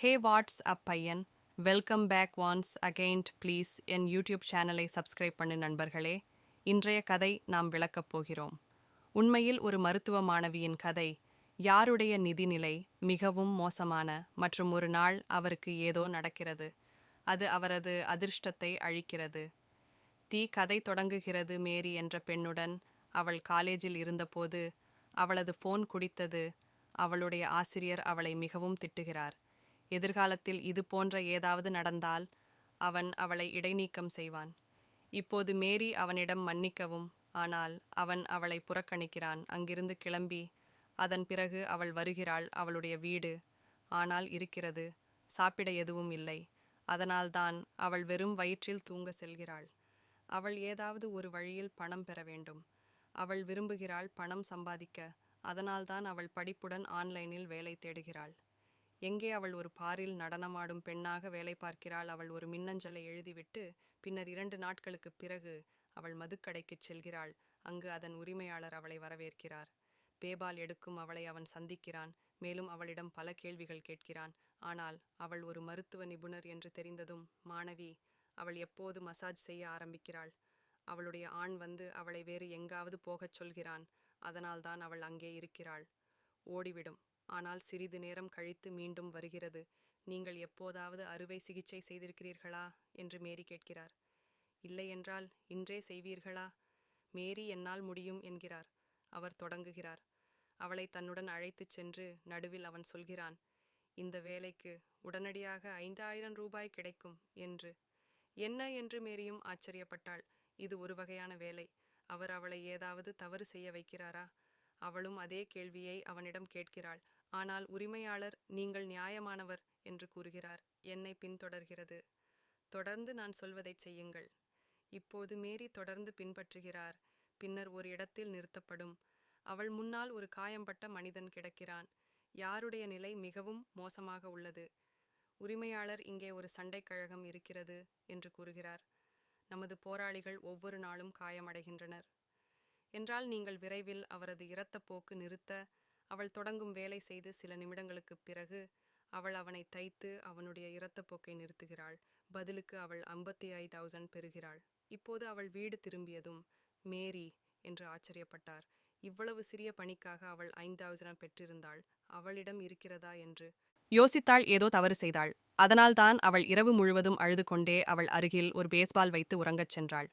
ஹே what's up பையன்? Welcome back once again please N YouTube சேனலை subscribe பண்ணு நண்பர்களே. இன்றைய கதை நாம் விளக்கப் போகிறோம். உண்மையில் ஒரு மருத்துவ மாணவியின் கதை. யாருடைய நிதிநிலை மிகவும் மோசமான மற்றும் ஒரு நாள் அவருக்கு ஏதோ நடக்கிறது. அது அவரது அதிர்ஷ்டத்தை அழிக்கிறது. தீ கதை தொடங்குகிறது மேரி என்ற பெண்ணுடன் அவள் காலேஜில் இருந்தபோது அவளது ஃபோன் குடித்தது. அவளுடைய ஆசிரியர் அவளை மிகவும் திட்டுகிறார். எதிர்காலத்தில் இது போன்ற ஏதாவது நடந்தால் அவன் அவளை இடைநீக்கம் செய்வான். இப்போது மேரி அவனிடம் மன்னிக்கவும் ஆனால் அவன் அவளை புறக்கணிக்கிறான். அங்கிருந்து கிளம்பி அதன் பிறகு அவள் வருகிறாள் அவளுடைய வீடு. ஆனால் இருக்கிறது சாப்பிட எதுவும் இல்லை. அதனால்தான் அவள் வெறும் வயிற்றில் தூங்க செல்கிறாள். அவள் ஏதாவது ஒரு வழியில் பணம் பெற வேண்டும். அவள் விரும்புகிறாள் பணம் சம்பாதிக்க. அதனால்தான் அவள் படிப்புடன் ஆன்லைனில் வேலை தேடுகிறாள். எங்கே அவள் ஒரு பாரில் நடனமாடும் பெண்ணாக வேலை பார்க்கிறாள் அவள் ஒரு மின்னஞ்சலை எழுதிவிட்டு பின்னர் இரண்டு நாட்களுக்குப் பிறகு அவள் மதுக்கடைக்குச் செல்கிறாள். அங்கு அதன் உரிமையாளர் அவளை வரவேற்கிறார். பேபால் எடுக்கும் அவளை அவன் சந்திக்கிறான். மேலும் அவளிடம் பல கேள்விகள் கேட்கிறான். ஆனால் அவள் ஒரு மருத்துவ நிபுணர் என்று தெரிந்ததும் மாணவி அவள் எப்போது மசாஜ் செய்ய ஆரம்பிக்கிறாள்? அவளுடைய ஆண் வந்து அவளை வேறு எங்காவது போகச் சொல்கிறான். அதனால்தான் அவள் அங்கே இருக்கிறாள். ஓடிவிடும். ஆனால் சிறிது நேரம் கழித்து மீண்டும் வருகிறது. நீங்கள் எப்போதாவது அறுவை சிகிச்சை செய்திருக்கிறீர்களா? என்று மேரி கேட்கிறார். இல்லை என்றால் இன்றே செய்வீர்களா? மேரி என்னால் முடியும் என்கிறார். அவர் தொடங்குகிறார். அவளை தன்னுடன் அழைத்துச் சென்று நடுவில் அவன் சொல்கிறான் இந்த வேலைக்கு உடனடியாக ஐந்தாயிரம் ரூபாய் கிடைக்கும் என்று. என்ன? என்று மேரியும் ஆச்சரியப்பட்டாள். இது ஒரு வகையான வேலை. அவர் அவளை ஏதாவது தவறு செய்ய வைக்கிறாரா? அவளும் அதே கேள்வியை அவனிடம் கேட்கிறாள். ஆனால் உரிமையாளர் நீங்கள் நியாயமானவர் என்று கூறுகிறார். என்னை பின்தொடர்கிறது. தொடர்ந்து நான் சொல்வதைச் செய்யுங்கள். இப்போது மேரி தொடர்ந்து பின்பற்றுகிறார். பின்னர் ஒரு இடத்தில் நிறுத்தப்படும். அவள் முன்னால் ஒரு காயம்பட்ட மனிதன் கிடக்கிறான். யாருடைய நிலை மிகவும் மோசமாக உள்ளது. உரிமையாளர் இங்கே ஒரு சண்டைக் கழகம் இருக்கிறது என்று கூறுகிறார். நமது போராளிகள் ஒவ்வொரு நாளும் காயமடைகின்றனர். என்றால் நீங்கள் விரைவில் அவரது இரத்தப் போக்கு நிறுத்த அவள் தொடங்கும் வேலை செய்து சில நிமிடங்களுக்குப் பிறகு அவள் அவனை தைத்து அவனுடைய இரத்தப்போக்கை நிறுத்துகிறாள். பதிலுக்கு அவள் ஐம்பத்தி தௌசண்ட் பெறுகிறாள். இப்போது அவள் வீடு திரும்பியதும் மேரி என்று ஆச்சரியப்பட்டார். இவ்வளவு சிறிய பணிக்காக அவள் ஐந்தாயிரம் பெற்றிருந்தாள். அவளிடம் இருக்கிறதா என்று யோசித்தாள் ஏதோ தவறு செய்தாள். அதனால்தான் அவள் இரவு முழுவதும் அழுது கொண்டே அவள் அருகில் ஒரு பேஸ்பால் வைத்து உறங்கச் சென்றாள்.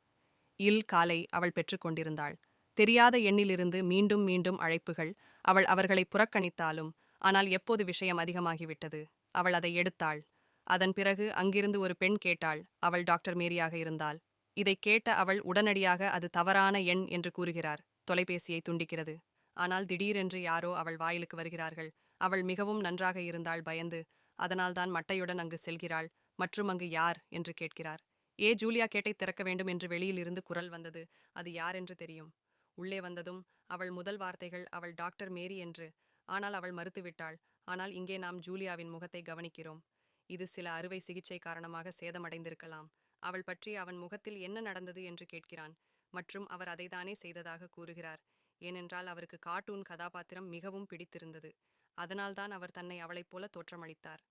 இல் காலை அவள் பெற்றுக்கொண்டிருந்தாள் தெரியாத எண்ணிலிருந்து மீண்டும் மீண்டும் அழைப்புகள் அவள் அவர்களை புறக்கணித்தாலும் ஆனால் எப்போது விஷயம் அதிகமாகிவிட்டது? அவள் அதை எடுத்தாள். அதன் பிறகு அங்கிருந்து ஒரு பெண் கேட்டாள். அவள் டாக்டர் மேரியாக இருந்தால் இதை கேட்ட அவள் உடனடியாக அது தவறான எண் என்று கூறுகிறார். தொலைபேசியை துண்டிக்கிறது. ஆனால் திடீரென்று யாரோ அவள் வாயிலுக்கு வருகிறார்கள். அவள் மிகவும் நன்றாக இருந்தாள் பயந்து. அதனால்தான் மட்டையுடன் அங்கு செல்கிறாள். மற்றும் அங்கு யார்? என்று கேட்கிறார். ஏ ஜூலியா கேட்டை திறக்க வேண்டும் என்று வெளியில் இருந்து குரல் வந்தது. அது யார் என்று தெரியும். உள்ளே வந்ததும் அவள் முதல் வார்த்தைகள் அவள் டாக்டர் மேரி என்று. ஆனால் அவள் மறுத்துவிட்டாள். ஆனால் இங்கே நாம் ஜூலியாவின் முகத்தை கவனிக்கிறோம். இது சில அறுவை சிகிச்சை காரணமாக சேதமடைந்திருக்கலாம். அவள் பற்றி அவன் முகத்தில் என்ன நடந்தது என்று கேட்கிறான். மற்றும் அவர் அதைதானே செய்ததாக கூறுகிறார். ஏனென்றால் அவருக்கு கார்ட்டூன் கதாபாத்திரம் மிகவும் பிடித்திருந்தது. அதனால்தான் அவர் தன்னை அவளைப் போல தோற்றமளித்தார்.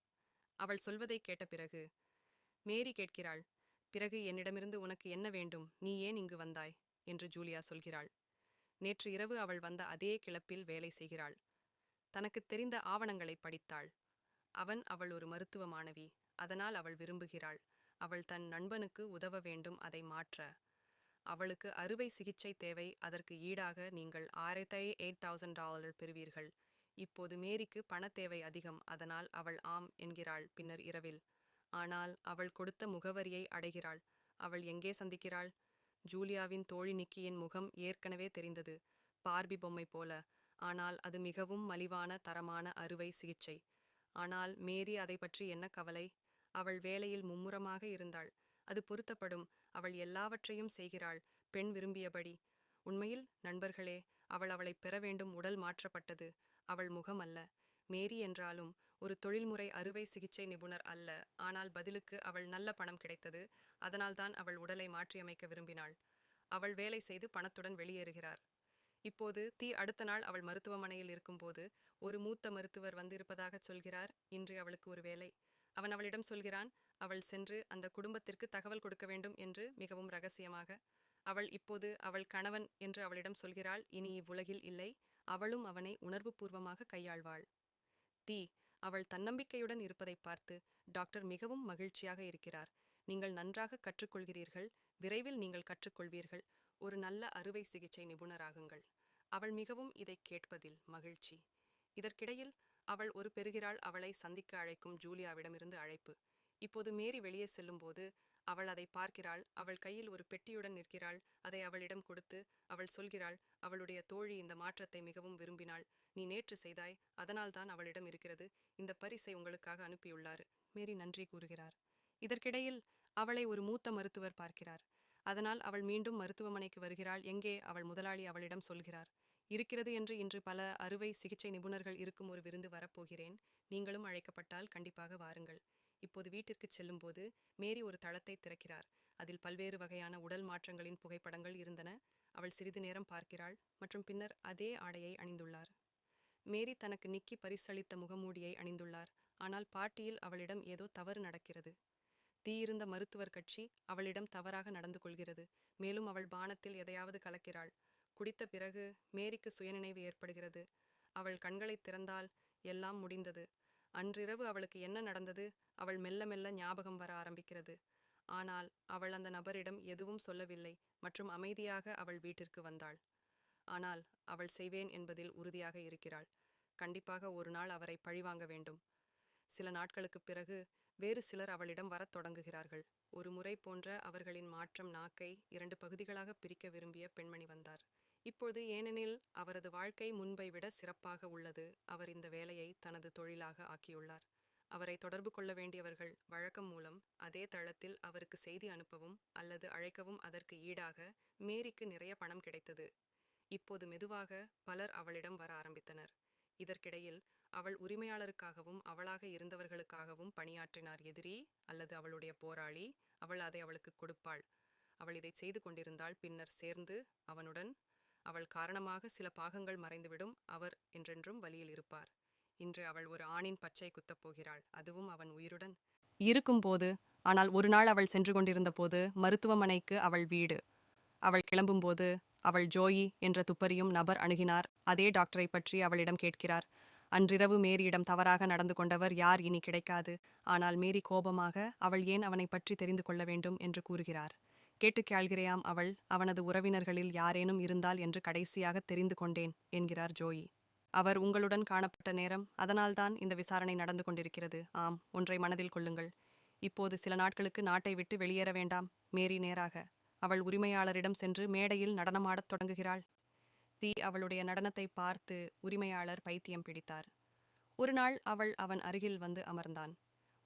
அவள் சொல்வதை கேட்ட பிறகு மேரி கேட்கிறாள். பிறகு என்னிடமிருந்து உனக்கு என்ன வேண்டும்? நீ ஏன் இங்கு வந்தாய்? என்று ஜூலியா சொல்கிறாள். நேற்று இரவு அவள் வந்த அதே கிளப்பில் வேலை செய்கிறாள். தனக்கு தெரிந்த ஆவணங்களை படித்தாள். அவன் அவள் ஒரு மருத்துவ மாணவி. அதனால் அவள் விரும்புகிறாள். அவள் தன் நண்பனுக்கு உதவ வேண்டும் அதை மாற்ற. அவளுக்கு அறுவை சிகிச்சை தேவை. அதற்கு ஈடாக நீங்கள் ஆயிரத்தி எயிட் தௌசண்ட் டாலர் பெறுவீர்கள். இப்போது மேரிக்கு பணத்தேவை அதிகம். அதனால் அவள் ஆம் என்கிறாள் பின்னர் இரவில். ஆனால் அவள் கொடுத்த முகவரியை அடைகிறாள். அவள் எங்கே சந்திக்கிறாள்? ஜூலியாவின் தோழி நிக்கியின் முகம் ஏற்கனவே தெரிந்தது. பார்பி பொம்மை போல. ஆனால் அது மிகவும் மலிவான தரமான அறுவை சிகிச்சை. ஆனால் மேரி அதை பற்றி என்ன கவலை? அவள் வேலையில் மும்முரமாக இருந்தாள். அது பொருத்தப்படும். அவள் எல்லாவற்றையும் செய்கிறாள். பெண் விரும்பியபடி. உண்மையில் நண்பர்களே அவள் அவளை பெற வேண்டும் உடல் மாற்றப்பட்டது. அவள் முகம் அல்ல மேரி என்றாலும் ஒரு தொழில்முறை அறுவை சிகிச்சை நிபுணர் அல்ல. ஆனால் பதிலுக்கு அவள் நல்ல பணம் கிடைத்தது. அதனால்தான் அவள் உடலை மாற்றியமைக்க விரும்பினாள். அவள் வேலை செய்து பணத்துடன் வெளியேறுகிறார். இப்போது தீ அடுத்த நாள் அவள் மருத்துவமனையில் இருக்கும்போது ஒரு மூத்த மருத்துவர் வந்திருப்பதாக சொல்கிறார். இன்று அவளுக்கு ஒரு வேலை. அவன் அவளிடம் சொல்கிறான் அவள் சென்று அந்த குடும்பத்திற்கு தகவல் கொடுக்க வேண்டும் என்று மிகவும் ரகசியமாக. அவள் இப்போது அவள் கணவன் என்று அவளிடம் சொல்கிறாள். இனி இவ்வுலகில் இல்லை. அவளும் அவனை உணர்வுபூர்வமாக கையாள்வாள். தீ. அவள் தன்னம்பிக்கையுடன் இருப்பதை பார்த்து டாக்டர் மிகவும் மகிழ்ச்சியாக இருக்கிறார். நீங்கள் நன்றாக கற்றுக்கொள்கிறீர்கள். விரைவில் நீங்கள் கற்றுக்கொள்வீர்கள். ஒரு நல்ல அறுவை சிகிச்சை நிபுணராகுங்கள். அவள் மிகவும் இதைக் கேட்பதில் மகிழ்ச்சி. இதற்கிடையில் அவள் ஒரு பெறுகிறாள் அவளை சந்திக்க அழைக்கும் ஜூலியாவிடமிருந்து அழைப்பு. இப்போது மேரி வெளியே செல்லும்போது அவள் அதை பார்க்கிறாள் அவள் கையில் ஒரு பெட்டியுடன் நிற்கிறாள் அதை அவளிடம் கொடுத்து அவள் சொல்கிறாள் அவளுடைய தோழி இந்த மாற்றத்தை மிகவும் விரும்பினாள். நீ நேற்று செய்தாய் அதனால்தான் அவளிடம் இருக்கிறது. இந்த பரிசை உங்களுக்காக அனுப்பியுள்ளார். மேரி நன்றி கூறுகிறார். இதற்கிடையில் அவளை ஒரு மூத்த மருத்துவர் பார்க்கிறார். அதனால் அவள் மீண்டும் மருத்துவமனைக்கு வருகிறாள். எங்கே? அவள் முதலாளி அவளிடம் சொல்கிறார். இருக்கிறது என்று இன்று பல அறுவை சிகிச்சை நிபுணர்கள் இருக்கும் ஒரு விருந்து வரப்போகிறேன். நீங்களும் அழைக்கப்பட்டால் கண்டிப்பாக வாருங்கள். இப்போது வீட்டிற்குச் செல்லும்போது மேரி ஒரு தளத்தை திறக்கிறார். அதில் பல்வேறு வகையான உடல் மாற்றங்களின் புகைப்படங்கள் இருந்தன. அவள் சிறிது நேரம் பார்க்கிறாள் மற்றும் பின்னர் அதே ஆடையை அணிந்துள்ளார். மேரி தனக்கு நிக்கி பரிசளித்த முகமூடியை அணிந்துள்ளார். ஆனால் பாட்டியில் அவளிடம் ஏதோ தவறு நடக்கிறது. தீயிருந்த மருத்துவர் கட்சி அவளிடம் தவறாக நடந்து கொள்கிறது. மேலும் அவள் பானத்தில் எதையாவது கலக்கிறாள். குடித்த பிறகு மேரிக்கு சுயநினைவு ஏற்படுகிறது. அவள் கண்களை திறந்தால் எல்லாம் முடிந்தது. அன்றிரவு அவளுக்கு என்ன நடந்தது? அவள் மெல்ல மெல்ல ஞாபகம் வர ஆரம்பிக்கிறது. ஆனால் அவள் அந்த நபரிடம் எதுவும் சொல்லவில்லை மற்றும் அமைதியாக அவள் வீட்டிற்கு வந்தாள். ஆனால் அவள் செய்வேன் என்பதில் உறுதியாக இருக்கிறாள். கண்டிப்பாக ஒரு நாள் அவரை பழிவாங்க வேண்டும். சில நாட்களுக்குப் பிறகு வேறு சிலர் அவளிடம் வரத் தொடங்குகிறார்கள். ஒரு முறை போன்ற அவர்களின் மாற்றம் நாக்கை இரண்டு பகுதிகளாக பிரிக்க விரும்பிய பெண்மணி வந்தார். இப்போது ஏனெனில் அவரது வாழ்க்கை முன்பை விட சிறப்பாக உள்ளது. அவர் இந்த வேலையை தனது தொழிலாக ஆக்கியுள்ளார். அவரை தொடர்பு கொள்ள வேண்டியவர்கள் வழக்கம் மூலம் அதே தளத்தில் அவருக்கு செய்தி அனுப்பவும் அல்லது அழைக்கவும் அதற்கு ஈடாக மேரிக்கு நிறைய பணம் கிடைத்தது. இப்போது மெதுவாக பலர் அவளிடம் வர ஆரம்பித்தனர். இதற்கிடையில் அவள் உரிமையாளருக்காகவும் அவளாக இருந்தவர்களுக்காகவும் பணியாற்றினார் எதிரி அல்லது அவளுடைய போராளி. அவள் அதை அவளுக்கு கொடுப்பாள். அவள் இதை செய்து கொண்டிருந்தால் பின்னர் சேர்ந்து அவனுடன் அவள் காரணமாக சில பாகங்கள் மறைந்துவிடும் அவர் என்றென்றும் வழியில் இருப்பார். இன்று அவள் ஒரு ஆணின் பச்சை குத்தப் போகிறாள் அதுவும் அவன் உயிருடன். இருக்கும்போது ஆனால் ஒரு நாள் அவள் சென்று கொண்டிருந்த போது மருத்துவமனைக்கு அவள் வீடு. அவள் கிளம்பும்போது அவள் ஜோயி என்ற துப்பறியும் நபர் அணுகினார். அதே டாக்டரை பற்றி அவளிடம் கேட்கிறார். அன்றிரவு மேரியிடம் தவறாக நடந்து கொண்டவர் யார் இனி கிடைக்காது. ஆனால் மேரி கோபமாக அவள் ஏன் அவனை பற்றி தெரிந்து கொள்ள வேண்டும் என்று கூறுகிறார். கேட்டு கேள்கிறேயாம் அவள். அவனது உறவினர்களில் யாரேனும் இருந்தால் என்று கடைசியாக தெரிந்து கொண்டேன் என்கிறார் ஜோயி. அவர் உங்களுடன் காணப்பட்ட நேரம் அதனால்தான் இந்த விசாரணை நடந்து கொண்டிருக்கிறது. ஆம் ஒன்றை மனதில் கொள்ளுங்கள். இப்போது சில நாட்களுக்கு நாட்டை விட்டு வெளியேற வேண்டாம். மேரி நேராக. அவள் உரிமையாளரிடம் சென்று மேடையில் நடனமாடத் தொடங்குகிறாள். தீ அவளுடைய நடனத்தை பார்த்து உரிமையாளர் பைத்தியம் பிடித்தார். ஒரு நாள் அவள் அவன் அருகில் வந்து அமர்ந்தான்.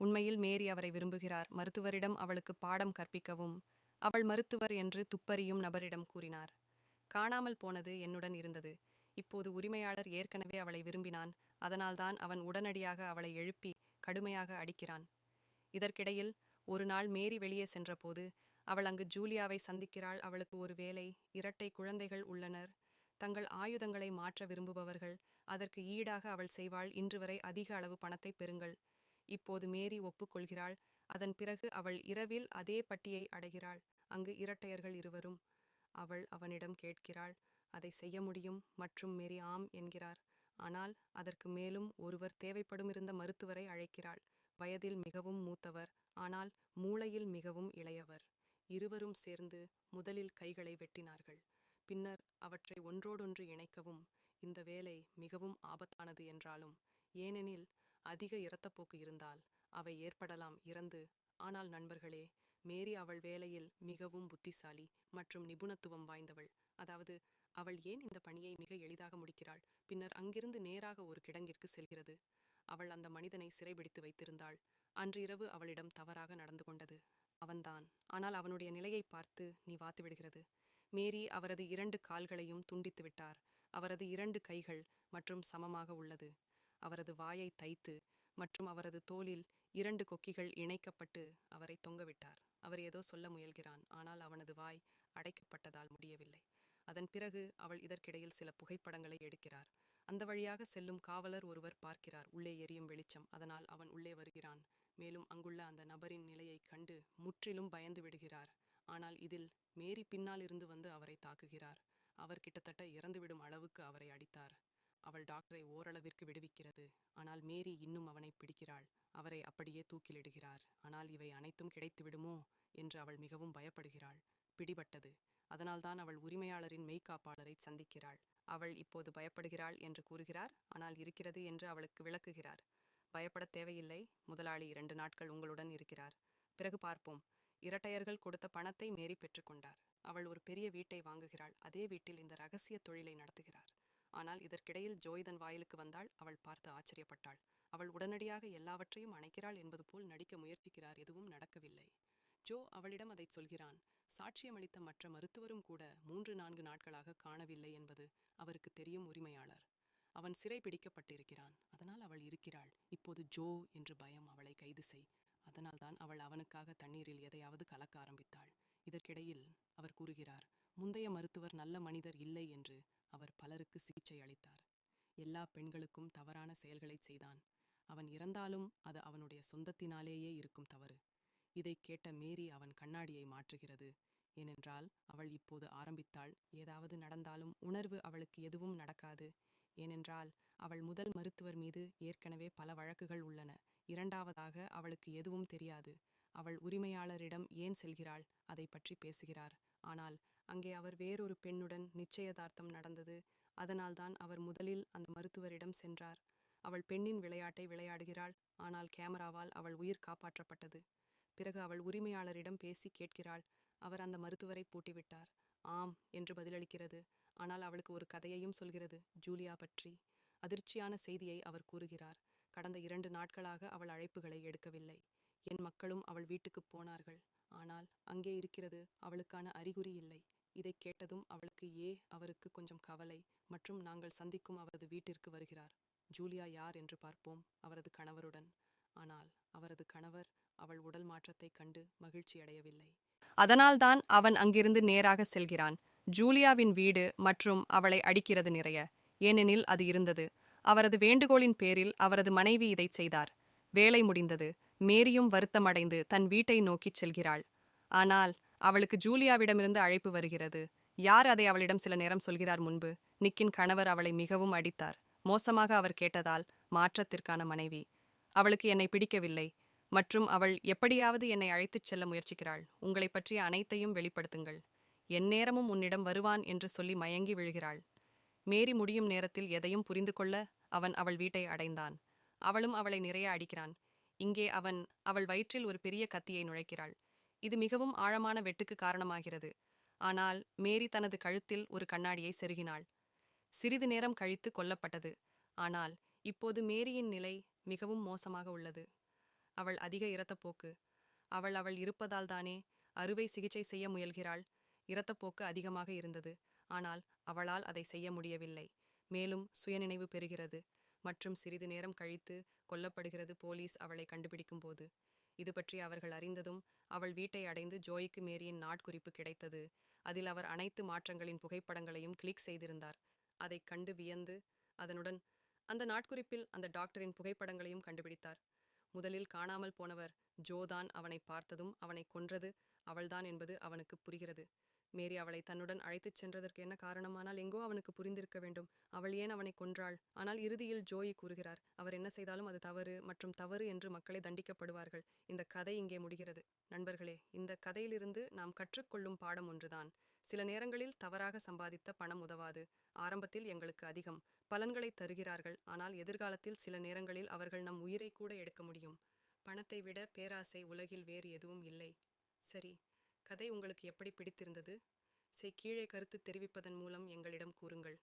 உண்மையில் மேரி அவரை விரும்புகிறார். மருத்துவரிடம் அவளுக்கு பாடம் கற்பிக்கவும் அவள் மருத்துவர் என்று துப்பறியும் நபரிடம் கூறினார். காணாமல் போனது என்னுடன் இருந்தது. இப்போது உரிமையாளர் ஏற்கனவே அவளை விரும்பினான். அதனால்தான் அவன் உடனடியாக அவளை எழுப்பி கடுமையாக அடிக்கிறான். இதற்கிடையில் ஒரு நாள் மேரி வெளியே சென்றபோது அவள் அங்கு ஜூலியாவை சந்திக்கிறாள். அவளுக்கு ஒரு வேலை இரட்டை குழந்தைகள் உள்ளனர். தங்கள் ஆயுதங்களை மாற்ற விரும்புபவர்கள் அதற்கு ஈடாக அவள் செய்வாள். இன்று வரை அதிக அளவு பணத்தை பெறுங்கள். இப்போது மேரி ஒப்புக்கொள்கிறாள். அதன் பிறகு அவள் இரவில் அதே பட்டியை அடைகிறாள். அங்கு இரட்டையர்கள் இருவரும். அவள் அவனிடம் கேட்கிறாள் அதை செய்ய முடியும் மற்றும் மேரி ஆம் என்கிறார். ஆனால் அதற்கு மேலும் ஒருவர் தேவைப்படும் இருந்த மருத்துவரை அழைக்கிறாள். வயதில் மிகவும் மூத்தவர் ஆனால் மூளையில் மிகவும் இளையவர். இருவரும் சேர்ந்து முதலில் கைகளை வெட்டினார்கள். பின்னர் அவற்றை ஒன்றோடொன்று இணைக்கவும் இந்த வேலை மிகவும் ஆபத்தானது என்றாலும் ஏனெனில் அதிக இரத்தப்போக்கு இருந்தால் அவை ஏற்படலாம் இறந்து. ஆனால் நண்பர்களே மேரி அவள் வேலையில் மிகவும் புத்திசாலி மற்றும் நிபுணத்துவம் வாய்ந்தவள். அதாவது அவள் ஏன் இந்த பணியை மிக எளிதாக முடிக்கிறாள்? பின்னர் அங்கிருந்து நேராக ஒரு கிடங்கிற்கு செல்கிறது. அவள் அந்த மனிதனை சிறைபிடித்து வைத்திருந்தாள். அன்று இரவு அவளிடம் தவறாக நடந்து கொண்டது. அவன்தான். ஆனால் அவனுடைய நிலையை பார்த்து நீ வாத்து விடுகிறது. மேரி அவரது இரண்டு கால்களையும் துண்டித்து விட்டார். அவரது இரண்டு கைகள் மற்றும் சமமாக உள்ளது. அவரது வாயை தைத்து மற்றும் அவரது தோலில் இரண்டு கொக்கிகள் இணைக்கப்பட்டு அவரை தொங்கவிட்டார் அவர் ஏதோ சொல்ல முயல்கிறான். ஆனால் அவனது வாய் அடைக்கப்பட்டதால் முடியவில்லை. அதன் பிறகு அவள் இதற்கிடையில் சில புகைப்படங்களை எடுக்கிறார். அந்த வழியாக செல்லும் காவலர் ஒருவர் பார்க்கிறார். உள்ளே எரியும் வெளிச்சம். அதனால் அவன் உள்ளே வருகிறான். மேலும் அங்குள்ள அந்த நபரின் நிலையைக் கண்டு முற்றிலும் பயந்து விடுகிறார். ஆனால் இதில் மேரி பின்னால் இருந்து வந்து அவரை தாக்குகிறார். அவர் கிட்டத்தட்ட இறந்துவிடும் அளவுக்கு அவரை அடித்தார். அவள் டாக்டரை ஓரளவிற்கு விடுவிக்கிறது. ஆனால் மேரி இன்னும் அவனை பிடிக்கிறாள். அவரை அப்படியே தூக்கிலிடுகிறார். ஆனால் இவை அனைத்தும் கிடைத்துவிடுமோ? என்று அவள் மிகவும் பயப்படுகிறாள். பிடிபட்டது. அதனால்தான் அவள் உரிமையாளரின் மெய்க்காப்பாளரை சந்திக்கிறாள். அவள் இப்போது பயப்படுகிறாள் என்று கூறுகிறார். ஆனால் இருக்கிறது என்று அவளுக்கு விளக்குகிறார். பயப்படத் தேவையில்லை. முதலாளி இரண்டு நாட்கள் உங்களுடன் இருக்கிறார். பிறகு பார்ப்போம். இரட்டையர்கள் கொடுத்த பணத்தை மேரி பெற்றுக்கொண்டார் அவள் ஒரு பெரிய வீட்டை வாங்குகிறாள். அதே வீட்டில் இந்த ரகசிய தொழிலை நடத்துகிறார். ஆனால் இதற்கிடையில் ஜோய்தன் வாயிலுக்கு வந்தால் அவள் பார்த்து ஆச்சரியப்பட்டாள். அவள் உடனடியாக எல்லாவற்றையும் அணைக்கிறாள் என்பது போல் நடிக்க முயற்சிக்கிறார். எதுவும் நடக்கவில்லை. ஜோ அவளிடம் அதைச் சொல்கிறான் சாட்சியமளித்த மற்ற மருத்துவரும் கூட மூன்று நான்கு நாட்களாக காணவில்லை என்பது அவருக்கு தெரியும் உரிமையாளர். அவன் சிறை பிடிக்கப்பட்டிருக்கிறான் அதனால் அவள் இருக்கிறாள். இப்போது ஜோ என்று பயம் அவளை கைது செய். அதனால்தான் அவள் அவனுக்காக தண்ணீரில் எதையாவது கலக்க ஆரம்பித்தாள். இதற்கிடையில் அவர் கூறுகிறார் முந்தைய மருத்துவர் நல்ல மனிதர் இல்லை என்று அவர் பலருக்கு சிகிச்சை அளித்தார். எல்லா பெண்களுக்கும் தவறான செயல்களைச் செய்தான். அவன் இறந்தாலும் அது அவனுடைய சொந்தத்தினாலேயே இருக்கும் தவறு. இதைக் கேட்ட மேரி அவன் கண்ணாடியை மாற்றுகிறது. ஏனென்றால் அவள் இப்போது ஆரம்பித்தாள். ஏதாவது நடந்தாலும் உணர்வு அவளுக்கு எதுவும் நடக்காது. ஏனென்றால் அவள் முதல் மருத்துவர் மீது ஏற்கனவே பல வழக்குகள் உள்ளன. இரண்டாவதாக அவளுக்கு எதுவும் தெரியாது. அவள் உரிமையாளரிடம் ஏன் செல்கிறாள்? அதை பற்றி பேசுகிறார். ஆனால் அங்கே அவர் வேறொரு பெண்ணுடன் நிச்சயதார்த்தம் நடந்தது. அதனால்தான் அவர் முதலில் அந்த மருத்துவரிடம் சென்றார். அவள் பெண்ணின் விளையாட்டை விளையாடுகிறாள். ஆனால் கேமராவால் அவள் உயிர் காப்பாற்றப்பட்டது. பிறகு அவள் உரிமையாளரிடம் பேசி கேட்கிறாள். அவர் அந்த மருத்துவரை பூட்டிவிட்டார். ஆம் என்று பதிலளிக்கிறது. ஆனால் அவளுக்கு ஒரு கதையையும் சொல்கிறது ஜூலியா பற்றி. அதிர்ச்சியான செய்தியை அவர் கூறுகிறார். கடந்த இரண்டு நாட்களாக அவள் அழைப்புகளை எடுக்கவில்லை. என் மக்களும் அவள் வீட்டுக்குப் போனார்கள். ஆனால் அங்கே இருக்கிறது அவளுக்கான அறிகுறி இல்லை. இதைக் கேட்டதும் அவளுக்கு ஏ அவருக்கு கொஞ்சம் கவலை. மற்றும் நாங்கள் சந்திக்கும் அவரது வீட்டிற்கு வருகிறார். ஜூலியா யார்? என்று பார்ப்போம் அவரது கணவருடன். ஆனால் அவரது கணவர் அவள் உடல் மாற்றத்தைக் கண்டு மகிழ்ச்சியடையவில்லை அதனால்தான் அவன் அங்கிருந்து நேராக செல்கிறான். ஜூலியாவின் வீடு மற்றும் அவளை அடிக்கிறது நிறைய. ஏனெனில் அது இருந்தது. அவரது வேண்டுகோளின் பேரில் அவரது மனைவி இதைச் செய்தார். வேலை முடிந்தது. மேரியும் வருத்தமடைந்து தன் வீட்டை நோக்கிச் செல்கிறாள். ஆனால் அவளுக்கு ஜூலியாவிடமிருந்து அழைப்பு வருகிறது. யார் அதை அவளிடம் சில நேரம் சொல்கிறார் முன்பு? நிக்கின் கணவர் அவளை மிகவும் அடித்தார். மோசமாக அவர் கேட்டதால் மாற்றத்திற்கான மனைவி. அவளுக்கு என்னை பிடிக்கவில்லை. மற்றும் அவள் எப்படியாவது என்னை அழைத்துச் செல்ல முயற்சிக்கிறாள். உங்களைப் பற்றிய அனைத்தையும் வெளிப்படுத்துங்கள். எந்நேரமும் உன்னிடம் வருவான் என்று சொல்லி மயங்கி விழுகிறாள். மேரி முடியும் நேரத்தில் எதையும் புரிந்து கொள்ள அவன் அவள் வீட்டை அடைந்தான். அவளும் அவளை நிறைய அடிக்கிறான். இங்கே அவன் அவள் வயிற்றில் ஒரு பெரிய கத்தியை நுழைக்கிறாள். இது மிகவும் ஆழமான வெட்டுக்கு காரணமாகிறது. ஆனால் மேரி தனது கழுத்தில் ஒரு கண்ணாடியை செருகினாள். சிறிது நேரம் கழித்து கொல்லப்பட்டது. ஆனால் இப்போது மேரியின் நிலை மிகவும் மோசமாக உள்ளது. அவள் அதிக இரத்தப்போக்கு அவள் அவள் இருப்பதால் தானே அறுவை சிகிச்சை செய்ய முயல்கிறாள். இரத்தப்போக்கு அதிகமாக இருந்தது. ஆனால் அவளால் அதை செய்ய முடியவில்லை. மேலும் சுயநினைவு பெறுகிறது. மற்றும் சிறிது நேரம் கழித்து கொல்லப்படுகிறது போலீஸ் அவளை கண்டுபிடிக்கும் போது இது பற்றி அவர்கள் அறிந்ததும் அவள் வீட்டை அடைந்து ஜோய்க்கு மேரியின் நாட்குறிப்பு கிடைத்தது. அதில் அவர் அனைத்து மாற்றங்களின் புகைப்படங்களையும் கிளிக் செய்திருந்தார். அதைக் கண்டு வியந்து அதனுடன் அந்த நாட்குறிப்பில் அந்த டாக்டரின் புகைப்படங்களையும் கண்டுபிடித்தார். முதலில் காணாமல் போனவர் ஜோதான் அவனை பார்த்ததும் அவனை கொன்றது அவள்தான் என்பது அவனுக்கு புரிகிறது. மேரி அவளை தன்னுடன் அழைத்துச் சென்றதற்கு என்ன காரணமானால் எங்கோ அவனுக்கு புரிந்திருக்க வேண்டும். அவள் ஏன் அவனை கொன்றாள்? ஆனால் இறுதியில் ஜோயி கூறுகிறார் அவர் என்ன செய்தாலும் அது தவறு மற்றும் தவறு என்று மக்களை தண்டிக்கப்படுவார்கள். இந்த கதை இங்கே முடிகிறது. நண்பர்களே இந்த கதையிலிருந்து நாம் கற்றுக்கொள்ளும் பாடம் ஒன்றுதான். சில நேரங்களில் தவறாக சம்பாதித்த பணம் உதவாது. ஆரம்பத்தில் எங்களுக்கு அதிகம். பலன்களை தருகிறார்கள். ஆனால் எதிர்காலத்தில் சில நேரங்களில் அவர்கள் நம் உயிரை கூட எடுக்க முடியும். பணத்தை விட பேராசை உலகில் வேறு எதுவும் இல்லை. சரி. கதை உங்களுக்கு எப்படி பிடித்திருந்தது? செய் கீழே கருத்து தெரிவிப்பதன் மூலம் எங்களிடம் கூறுங்கள்.